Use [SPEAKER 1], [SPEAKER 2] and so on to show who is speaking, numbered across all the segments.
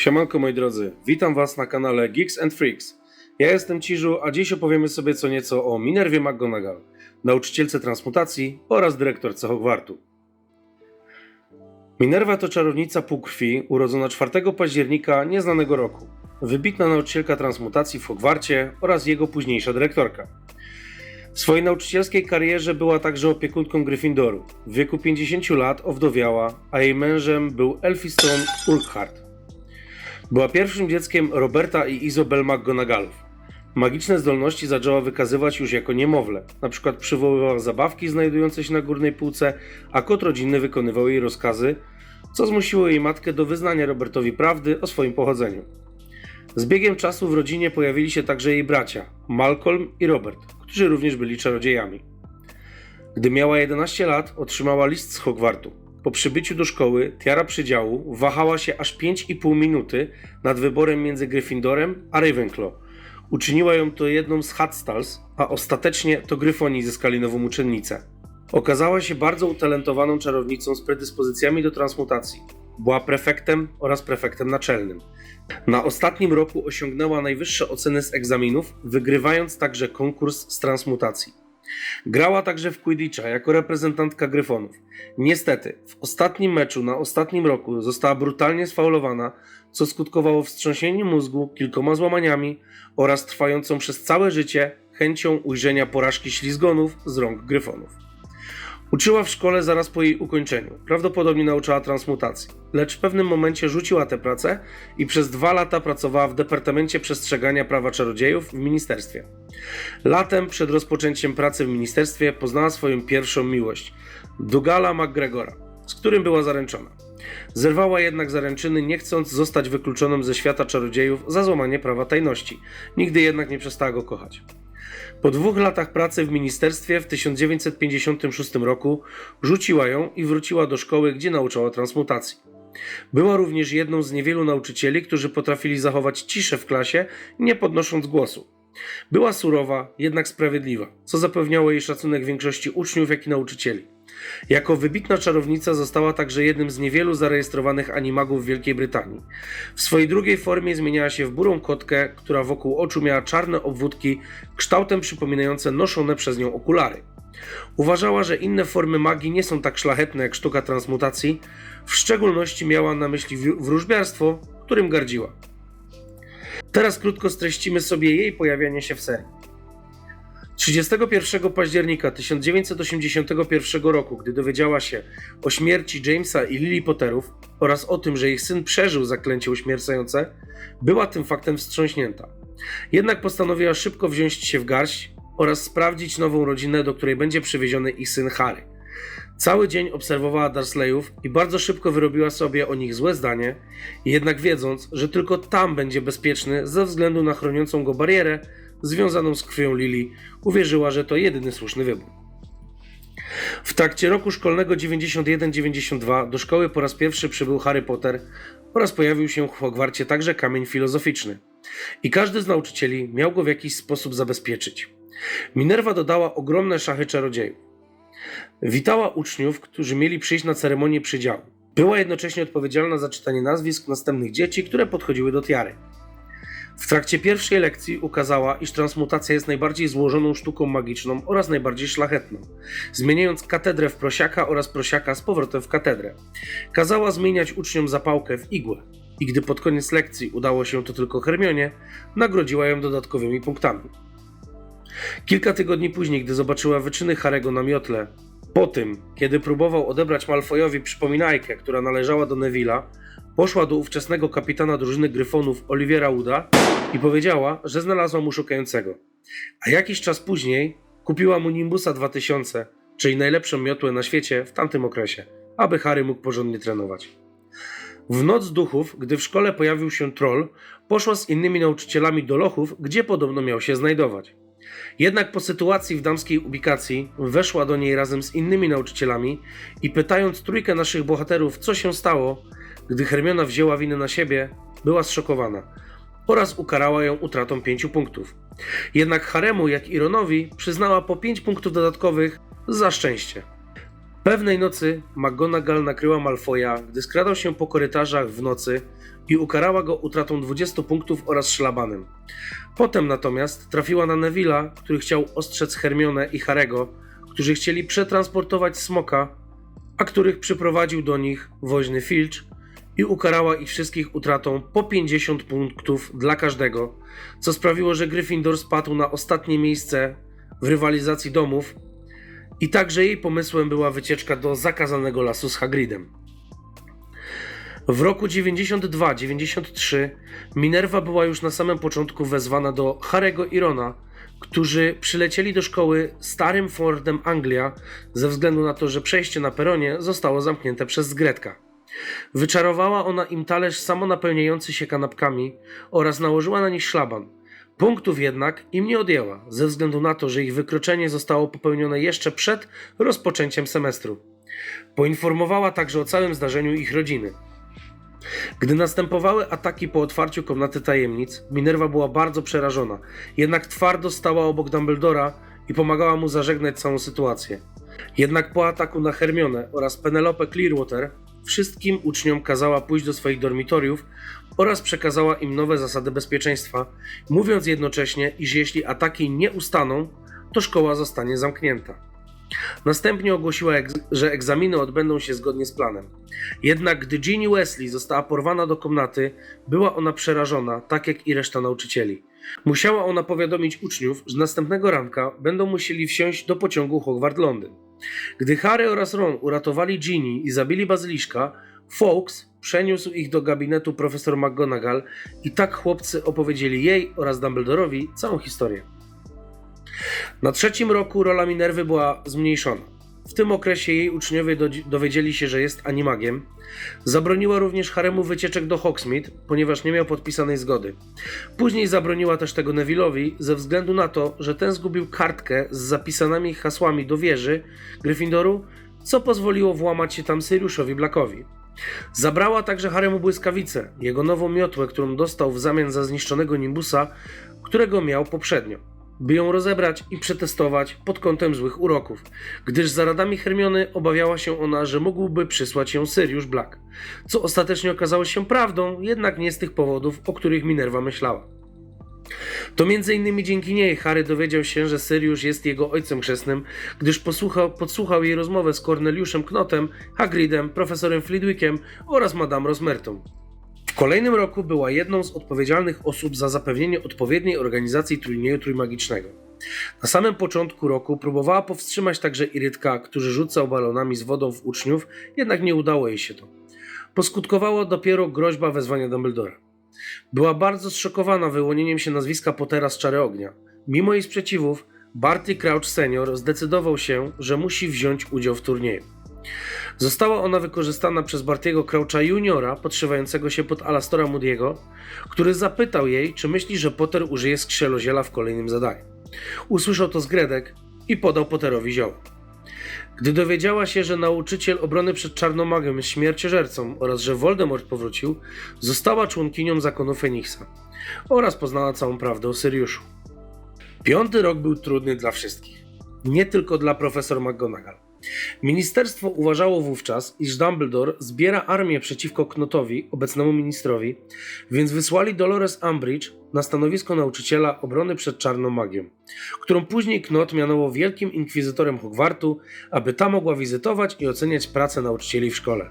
[SPEAKER 1] Siemanko moi drodzy, witam was na kanale Geeks and Freaks. Ja jestem Ciżu, a dziś opowiemy sobie co nieco o Minerwie McGonagall, nauczycielce transmutacji oraz dyrektorce Hogwartu. Minerva to czarownica półkrwi, urodzona 4 października nieznanego roku. Wybitna nauczycielka transmutacji w Hogwarcie oraz jego późniejsza dyrektorka. W swojej nauczycielskiej karierze była także opiekunką Gryffindoru. W wieku 50 lat owdowiała, a jej mężem był Elphiston Urquhart. Była pierwszym dzieckiem Roberta i Izabel McGonagallów. Magiczne zdolności zaczęła wykazywać już jako niemowlę. Na przykład przywoływała zabawki znajdujące się na górnej półce, a kot rodzinny wykonywał jej rozkazy, co zmusiło jej matkę do wyznania Robertowi prawdy o swoim pochodzeniu. Z biegiem czasu w rodzinie pojawili się także jej bracia, Malcolm i Robert, którzy również byli czarodziejami. Gdy miała 11 lat, otrzymała list z Hogwartu. Po przybyciu do szkoły, Tiara Przydziału wahała się aż 5,5 minuty nad wyborem między Gryffindorem a Ravenclaw. Uczyniła ją to jedną z Hadstals, a ostatecznie to Gryfoni zyskali nową uczennicę. Okazała się bardzo utalentowaną czarownicą z predyspozycjami do transmutacji. Była prefektem oraz prefektem naczelnym. Na ostatnim roku osiągnęła najwyższe oceny z egzaminów, wygrywając także konkurs z transmutacji. Grała także w Quidditcha jako reprezentantka Gryfonów. Niestety, w ostatnim meczu na ostatnim roku została brutalnie sfaulowana, co skutkowało wstrząsieniem mózgu, kilkoma złamaniami oraz trwającą przez całe życie chęcią ujrzenia porażki ślizgonów z rąk Gryfonów. Uczyła w szkole zaraz po jej ukończeniu. Prawdopodobnie nauczała transmutacji, lecz w pewnym momencie rzuciła tę pracę i przez dwa lata pracowała w Departamencie Przestrzegania Prawa Czarodziejów w ministerstwie. Latem, przed rozpoczęciem pracy w ministerstwie, poznała swoją pierwszą miłość Dugala McGregora, z którym była zaręczona. Zerwała jednak zaręczyny, nie chcąc zostać wykluczoną ze świata czarodziejów za złamanie prawa tajności. Nigdy jednak nie przestała go kochać. Po dwóch latach pracy w ministerstwie w 1956 roku rzuciła ją i wróciła do szkoły, gdzie nauczała transmutacji. Była również jedną z niewielu nauczycieli, którzy potrafili zachować ciszę w klasie, nie podnosząc głosu. Była surowa, jednak sprawiedliwa, co zapewniało jej szacunek większości uczniów, jak i nauczycieli. Jako wybitna czarownica została także jednym z niewielu zarejestrowanych animagów w Wielkiej Brytanii. W swojej drugiej formie zmieniała się w burą kotkę, która wokół oczu miała czarne obwódki kształtem przypominające noszone przez nią okulary. Uważała, że inne formy magii nie są tak szlachetne jak sztuka transmutacji, w szczególności miała na myśli wró- wróżbiarstwo, którym gardziła. Teraz krótko streścimy sobie jej pojawianie się w serii. 31 października 1981 roku, gdy dowiedziała się o śmierci Jamesa i Lily Potterów oraz o tym, że ich syn przeżył zaklęcie uśmiercające, była tym faktem wstrząśnięta. Jednak postanowiła szybko wziąć się w garść oraz sprawdzić nową rodzinę, do której będzie przywieziony ich syn Harry. Cały dzień obserwowała Dursleyów i bardzo szybko wyrobiła sobie o nich złe zdanie, jednak wiedząc, że tylko tam będzie bezpieczny ze względu na chroniącą go barierę związaną z krwią Lily, uwierzyła, że to jedyny słuszny wybór. W trakcie roku szkolnego 91-92 do szkoły po raz pierwszy przybył Harry Potter oraz pojawił się w Hogwarcie także kamień filozoficzny. I każdy z nauczycieli miał go w jakiś sposób zabezpieczyć. Minerva dodała ogromne szachy czarodziejów. Witała uczniów, którzy mieli przyjść na ceremonię przydziału. Była jednocześnie odpowiedzialna za czytanie nazwisk następnych dzieci, które podchodziły do tiary. W trakcie pierwszej lekcji ukazała, iż transmutacja jest najbardziej złożoną sztuką magiczną oraz najbardziej szlachetną, zmieniając katedrę w prosiaka oraz prosiaka z powrotem w katedrę. Kazała zmieniać uczniom zapałkę w igłę i gdy pod koniec lekcji udało się to tylko Hermionie, nagrodziła ją dodatkowymi punktami. Kilka tygodni później, gdy zobaczyła wyczyny Harego na miotle, po tym, kiedy próbował odebrać Malfoyowi przypominajkę, która należała do Neville'a, poszła do ówczesnego kapitana drużyny Gryfonów Oliwiera Wooda i powiedziała, że znalazła mu szukającego. A jakiś czas później kupiła mu Nimbusa 2000, czyli najlepszą miotłę na świecie w tamtym okresie, aby Harry mógł porządnie trenować. W noc duchów, gdy w szkole pojawił się troll, poszła z innymi nauczycielami do lochów, gdzie podobno miał się znajdować. Jednak po sytuacji w damskiej ubikacji weszła do niej razem z innymi nauczycielami i pytając trójkę naszych bohaterów, co się stało, gdy Hermiona wzięła winę na siebie, była zszokowana oraz ukarała ją utratą pięciu punktów. Jednak Haremu, jak i Ronowi, przyznała po pięć punktów dodatkowych za szczęście. Pewnej nocy McGonagall nakryła Malfoya, gdy skradał się po korytarzach w nocy, i ukarała go utratą 20 punktów oraz szlabanem. Potem natomiast trafiła na Neville'a, który chciał ostrzec Hermionę i Harego, którzy chcieli przetransportować smoka, a których przyprowadził do nich woźny Filch i ukarała ich wszystkich utratą po 50 punktów dla każdego, co sprawiło, że Gryffindor spadł na ostatnie miejsce w rywalizacji domów i także jej pomysłem była wycieczka do zakazanego lasu z Hagridem. W roku 92-93 Minerva była już na samym początku wezwana do Harego i Rona, którzy przylecieli do szkoły starym Fordem Anglia ze względu na to, że przejście na peronie zostało zamknięte przez Zgredka. Wyczarowała ona im talerz samonapełniający się kanapkami oraz nałożyła na nich szlaban. Punktów jednak im nie odjęła, ze względu na to, że ich wykroczenie zostało popełnione jeszcze przed rozpoczęciem semestru. Poinformowała także o całym zdarzeniu ich rodziny. Gdy następowały ataki po otwarciu komnaty tajemnic, Minerva była bardzo przerażona, jednak twardo stała obok Dumbledora i pomagała mu zażegnać całą sytuację. Jednak po ataku na Hermionę oraz Penelope Clearwater wszystkim uczniom kazała pójść do swoich dormitoriów oraz przekazała im nowe zasady bezpieczeństwa, mówiąc jednocześnie, iż jeśli ataki nie ustaną, to szkoła zostanie zamknięta. Następnie ogłosiła, że egzaminy odbędą się zgodnie z planem. Jednak gdy Ginny Wesley została porwana do komnaty, była ona przerażona, tak jak i reszta nauczycieli. Musiała ona powiadomić uczniów, że następnego ranka będą musieli wsiąść do pociągu Hogwart Londyn. Gdy Harry oraz Ron uratowali Ginny i zabili bazyliszka, Fawkes przeniósł ich do gabinetu profesor McGonagall i tak chłopcy opowiedzieli jej oraz Dumbledorowi całą historię. Na trzecim roku rola Minerwy była zmniejszona. W tym okresie jej uczniowie do, dowiedzieli się, że jest animagiem. Zabroniła również Haremu wycieczek do Hogsmeade, ponieważ nie miał podpisanej zgody. Później zabroniła też tego Neville'owi ze względu na to, że ten zgubił kartkę z zapisanymi hasłami do wieży Gryffindoru, co pozwoliło włamać się tam Siriuszowi Blackowi. Zabrała także Haremu błyskawicę, jego nową miotłę, którą dostał w zamian za zniszczonego Nimbusa, którego miał poprzednio by ją rozebrać i przetestować pod kątem złych uroków, gdyż za radami Hermiony obawiała się ona, że mógłby przysłać ją Sirius Black, co ostatecznie okazało się prawdą, jednak nie z tych powodów, o których Minerva myślała. To między innymi dzięki niej Harry dowiedział się, że Sirius jest jego ojcem chrzestnym, gdyż posłuchał, podsłuchał jej rozmowę z Corneliuszem Knotem, Hagridem, profesorem Flitwickiem oraz Madame Rosmertą. W kolejnym roku była jedną z odpowiedzialnych osób za zapewnienie odpowiedniej organizacji turnieju trójmagicznego. Na samym początku roku próbowała powstrzymać także Irytka, który rzucał balonami z wodą w uczniów, jednak nie udało jej się to. Poskutkowało dopiero groźba wezwania Dumbledora. Była bardzo zszokowana wyłonieniem się nazwiska Pottera z Czary Ognia. Mimo jej sprzeciwów, Barty Crouch senior zdecydował się, że musi wziąć udział w turnieju. Została ona wykorzystana przez Bartiego Croucha juniora, podszywającego się pod Alastora Moody'ego, który zapytał jej, czy myśli, że Potter użyje skrzeloziela w kolejnym zadaniu. Usłyszał to z Gredek i podał Potterowi zioło. Gdy dowiedziała się, że nauczyciel obrony przed czarną magią jest śmierciożercą oraz że Voldemort powrócił, została członkinią zakonu Feniksa oraz poznała całą prawdę o Syriuszu. Piąty rok był trudny dla wszystkich, nie tylko dla profesor McGonagall. Ministerstwo uważało wówczas, iż Dumbledore zbiera armię przeciwko Knotowi, obecnemu ministrowi, więc wysłali Dolores Umbridge na stanowisko nauczyciela obrony przed czarną magią, którą później Knot mianował wielkim inkwizytorem Hogwartu, aby ta mogła wizytować i oceniać pracę nauczycieli w szkole.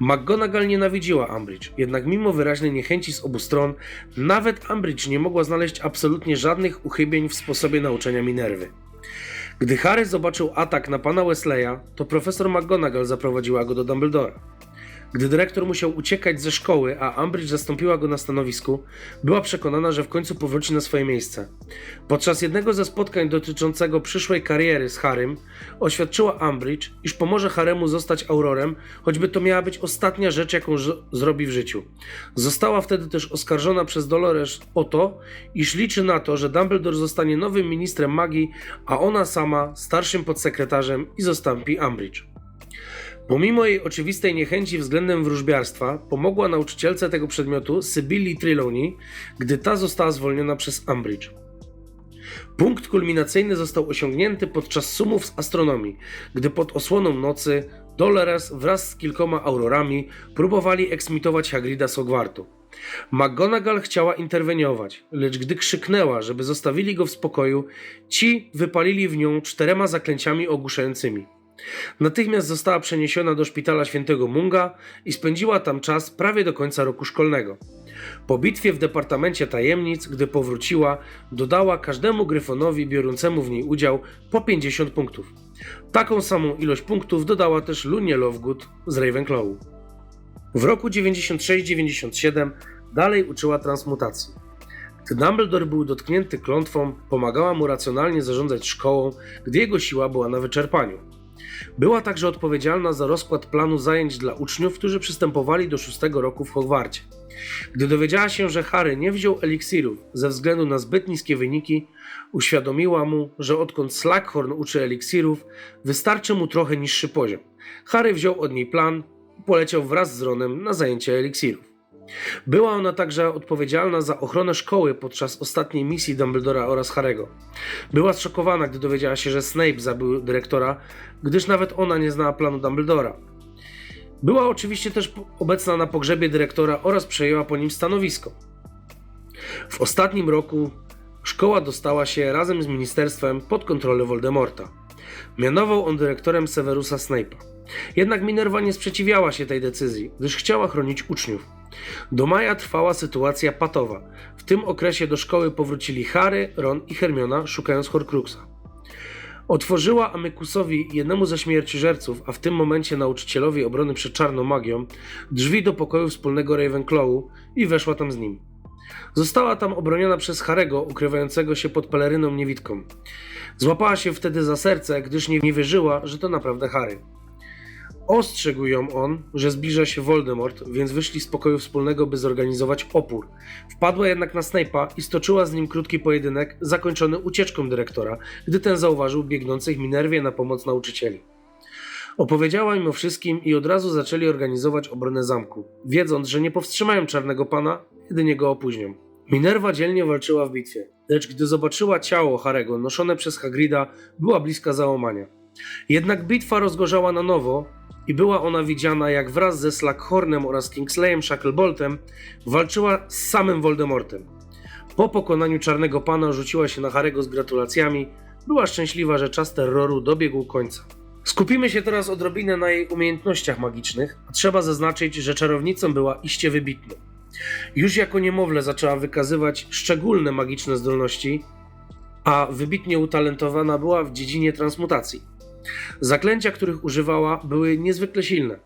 [SPEAKER 1] McGonagall nienawidziła Umbridge, jednak mimo wyraźnej niechęci z obu stron, nawet Umbridge nie mogła znaleźć absolutnie żadnych uchybień w sposobie nauczania Minerwy. Gdy Harry zobaczył atak na pana Wesleya, to profesor McGonagall zaprowadziła go do Dumbledora. Gdy dyrektor musiał uciekać ze szkoły, a Umbridge zastąpiła go na stanowisku, była przekonana, że w końcu powróci na swoje miejsce. Podczas jednego ze spotkań dotyczącego przyszłej kariery z Harrym, oświadczyła Umbridge, iż pomoże Haremu zostać Aurorem, choćby to miała być ostatnia rzecz, jaką zrobi w życiu. Została wtedy też oskarżona przez Dolores o to, iż liczy na to, że Dumbledore zostanie nowym ministrem magii, a ona sama starszym podsekretarzem i zastąpi Umbridge. Pomimo jej oczywistej niechęci względem wróżbiarstwa, pomogła nauczycielce tego przedmiotu Sybilli Trelawney, gdy ta została zwolniona przez Umbridge. Punkt kulminacyjny został osiągnięty podczas sumów z astronomii, gdy pod osłoną nocy Dolores wraz z kilkoma aurorami próbowali eksmitować Hagrida z Hogwartu. McGonagall chciała interweniować, lecz gdy krzyknęła, żeby zostawili go w spokoju, ci wypalili w nią czterema zaklęciami ogłuszającymi. Natychmiast została przeniesiona do szpitala świętego Munga i spędziła tam czas prawie do końca roku szkolnego. Po bitwie w Departamencie Tajemnic, gdy powróciła, dodała każdemu gryfonowi biorącemu w niej udział po 50 punktów. Taką samą ilość punktów dodała też Lunie Lovegood z Ravenclawu. W roku 96-97 dalej uczyła transmutacji. Gdy Dumbledore był dotknięty klątwą, pomagała mu racjonalnie zarządzać szkołą, gdy jego siła była na wyczerpaniu. Była także odpowiedzialna za rozkład planu zajęć dla uczniów, którzy przystępowali do szóstego roku w Hogwarcie. Gdy dowiedziała się, że Harry nie wziął eliksirów ze względu na zbyt niskie wyniki, uświadomiła mu, że odkąd Slughorn uczy eliksirów, wystarczy mu trochę niższy poziom. Harry wziął od niej plan i poleciał wraz z Ronem na zajęcia eliksirów. Była ona także odpowiedzialna za ochronę szkoły podczas ostatniej misji Dumbledora oraz Harego. Była zszokowana, gdy dowiedziała się, że Snape zabił dyrektora, gdyż nawet ona nie znała planu Dumbledora. Była oczywiście też obecna na pogrzebie dyrektora oraz przejęła po nim stanowisko. W ostatnim roku szkoła dostała się razem z ministerstwem pod kontrolę Voldemorta. Mianował on dyrektorem Severusa Snape'a. Jednak Minerva nie sprzeciwiała się tej decyzji, gdyż chciała chronić uczniów. Do maja trwała sytuacja patowa. W tym okresie do szkoły powrócili Harry, Ron i Hermiona, szukając Horcruxa. Otworzyła Amykusowi, jednemu ze śmierciożerców, a w tym momencie nauczycielowi obrony przed czarną magią, drzwi do pokoju wspólnego Ravenclawu i weszła tam z nim. Została tam obroniona przez Harego, ukrywającego się pod peleryną niewidką. Złapała się wtedy za serce, gdyż nie, wierzyła, że to naprawdę Harry. Ostrzegł ją on, że zbliża się Voldemort, więc wyszli z pokoju wspólnego, by zorganizować opór. Wpadła jednak na Snape'a i stoczyła z nim krótki pojedynek, zakończony ucieczką dyrektora, gdy ten zauważył biegnących Minerwie na pomoc nauczycieli. Opowiedziała im o wszystkim i od razu zaczęli organizować obronę zamku, wiedząc, że nie powstrzymają czarnego pana, jedynie go opóźnią. Minerva dzielnie walczyła w bitwie, lecz gdy zobaczyła ciało Harego noszone przez Hagrida, była bliska załamania. Jednak bitwa rozgorzała na nowo i była ona widziana jak wraz ze Slughornem oraz Kingsleyem Shackleboltem walczyła z samym Voldemortem. Po pokonaniu Czarnego Pana rzuciła się na Harego z gratulacjami, była szczęśliwa, że czas terroru dobiegł końca. Skupimy się teraz odrobinę na jej umiejętnościach magicznych, a trzeba zaznaczyć, że czarownicą była iście wybitną. Już jako niemowlę zaczęła wykazywać szczególne magiczne zdolności, a wybitnie utalentowana była w dziedzinie transmutacji. Zaklęcia, których używała, były niezwykle silne.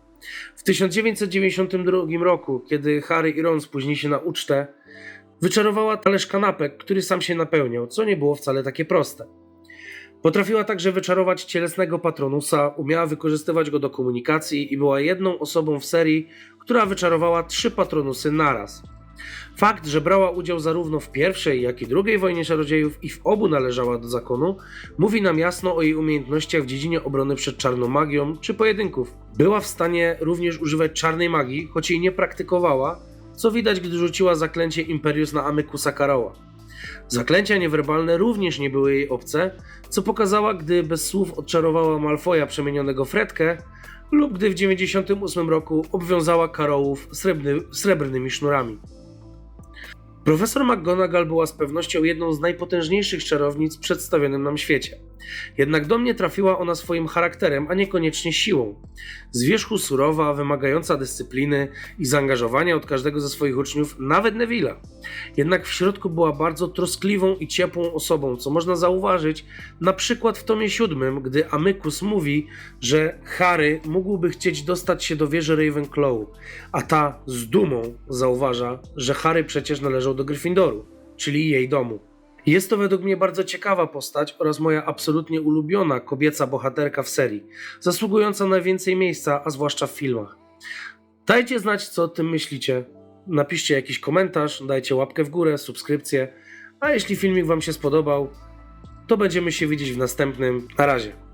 [SPEAKER 1] W 1992 roku, kiedy Harry i Ron spóźnili się na ucztę, wyczarowała talerz kanapek, który sam się napełniał, co nie było wcale takie proste. Potrafiła także wyczarować cielesnego patronusa, umiała wykorzystywać go do komunikacji i była jedną osobą w serii, która wyczarowała trzy patronusy naraz. Fakt, że brała udział zarówno w pierwszej, jak i drugiej wojnie czarodziejów i w obu należała do zakonu, mówi nam jasno o jej umiejętnościach w dziedzinie obrony przed czarną magią czy pojedynków. Była w stanie również używać czarnej magii, choć jej nie praktykowała, co widać, gdy rzuciła zaklęcie Imperius na Amykusa Karoła. Zaklęcia niewerbalne również nie były jej obce, co pokazała, gdy bez słów odczarowała Malfoja przemienionego Fredkę lub gdy w 98 roku obwiązała Karołów srebrny, srebrnymi sznurami. Profesor McGonagall była z pewnością jedną z najpotężniejszych czarownic w przedstawionym nam świecie. Jednak do mnie trafiła ona swoim charakterem, a niekoniecznie siłą. Z wierzchu surowa, wymagająca dyscypliny i zaangażowania od każdego ze swoich uczniów, nawet Neville'a. Jednak w środku była bardzo troskliwą i ciepłą osobą, co można zauważyć na przykład w tomie siódmym, gdy Amykus mówi, że Harry mógłby chcieć dostać się do wieży Ravenclaw, a ta z dumą zauważa, że Harry przecież należał do Gryffindoru, czyli jej domu. Jest to według mnie bardzo ciekawa postać oraz moja absolutnie ulubiona kobieca bohaterka w serii, zasługująca na więcej miejsca, a zwłaszcza w filmach. Dajcie znać, co o tym myślicie. Napiszcie jakiś komentarz, dajcie łapkę w górę, subskrypcję, a jeśli filmik Wam się spodobał, to będziemy się widzieć w następnym. Na razie.